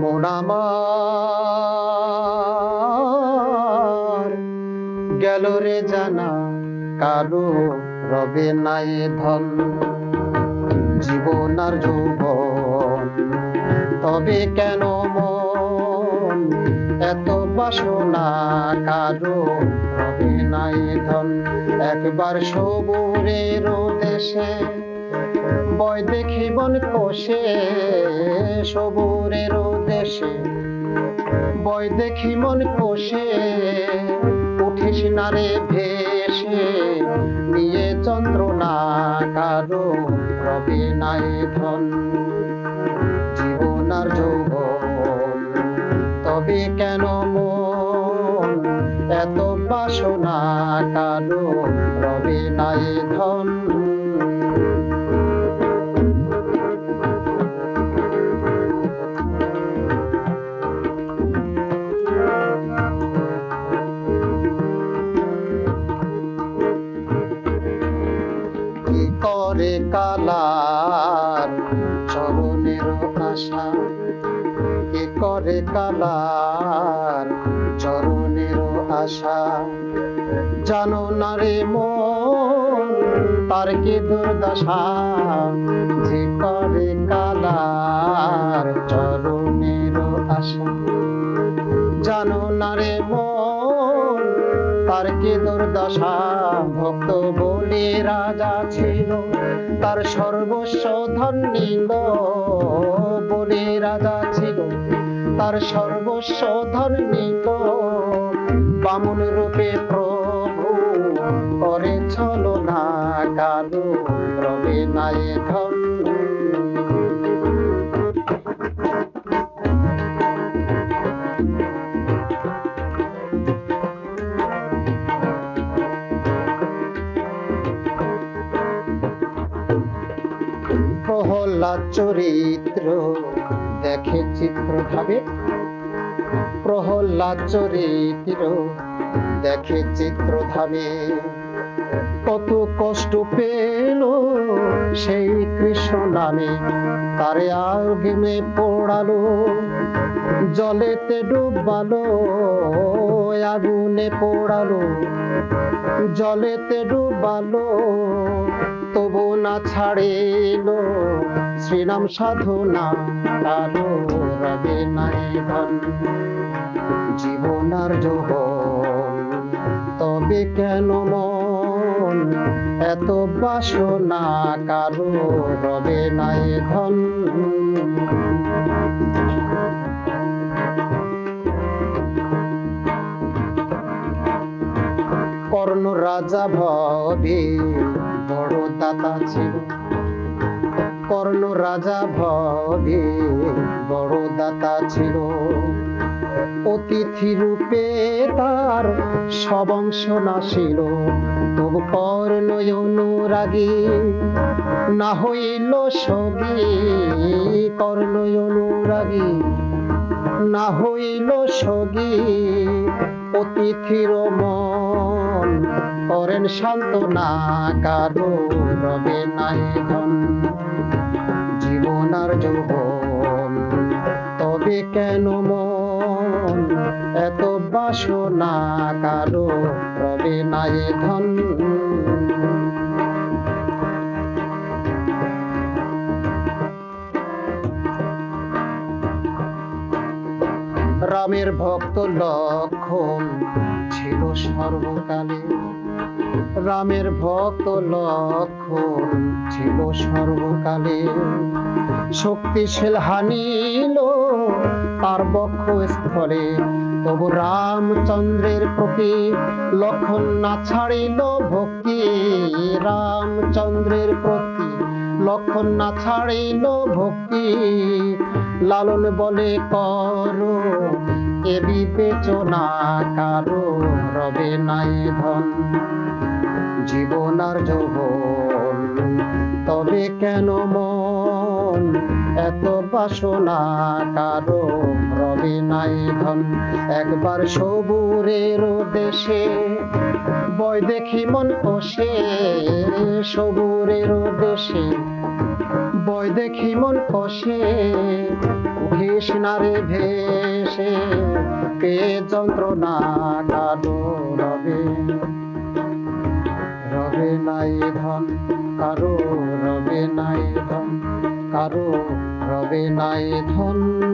মন আমার। গেল রে জানা, কারও রবে নাই ধন। জীবন আর যৌবন, তবে কেন মন? এত বাসনা, কারও রবে নাই ধন। একবার সবুরের দেশে বয় দেখি বন কোষে সবুরের দেশে বয় দেখি মন কোষে, উঠিস না ভেসে। নিয়ে চন্দ্রনা কারও রবে নাই ধন। জীবন আর যৌবন, তবে কেন মন? এত বাসনা কারও রবে নাই ধন। কালার, চরণের আশা কি করে কালার, চরণের আশা। জানো না রে মন, তার কি দুর্দশা? যে করে কালার, চরণের আশা। জানো না রে মন তার কি দুর্দশা, ভক্ত বলে রাজা ছিল। তার সর্বস্ব ধন নিল বলে রাজা ছিল। তার সর্বস্ব ধন নিল বামুন রূপে প্রভু করে চলো না কালু রবে নাই ধন চরিত্র, দেখে চিত্র ভাবে। প্রহ্লাদ চরিত্র, দেখে চিত্র ধামে কত কষ্ট পেল সেই কৃষ্ণ নামে, তারে আগুনে পোড়ালো। জলেতে ডুবালো, আগুনে পোড়ালো। জলেতে ডুবালো, তবু না ছাড়িল, শ্রীরাম সাধনা কালো রবে নাই ধন। জীবন আর যৌবন, তবে কেন মন? এত বাসনা কারও রবে নাই ধন। কর্ণ রাজা ভবে বড় দাতা ছিল। কর্ণ রাজা ভবে বড় দাতা ছিল। অতিথি রূপে তার সবংশ নাশিল। তবু কর্ণ অনুরাগী না হইল সগী কর্ণ অনুরাগী না হইল সগী অতিথির মন করেন সান্ত্বনা, কারও রবে নাই ধন জীবন আর যৌবন, তবে কেন মন? এত বাসনা, কারও রবে নাই ধন। রামের ভক্ত লক্ষণ ছিল সর্বকালে রামের ভক্ত লক্ষণ ছিল সর্বকালে। শক্তিশীল হানিল তার বক্ষ স্থলে তবু রামচন্দ্রের প্রতি লক্ষণ না ছাড়িল ভক্তি। রামচন্দ্রের প্রতি লক্ষণ না ছাড়িল ভক্তি। লালন বলে, করো, এ বিবেচনা কারও রবে নাই ধন। জীবন আর যৌবন। তবে কেন মন? এত বাসনা কারও রবে নাই ধন। একবার সবুরের দেশে বয় দেখি মন কষে। সবুরের দেশে বয় দেখি মন কষে। উঠে তৃষ্ণারে ভেসে পে যন্ত্রণা কালো রবে? রবে নাই ধন কারও রবে নাই ধন কারও রবে নাই ধন।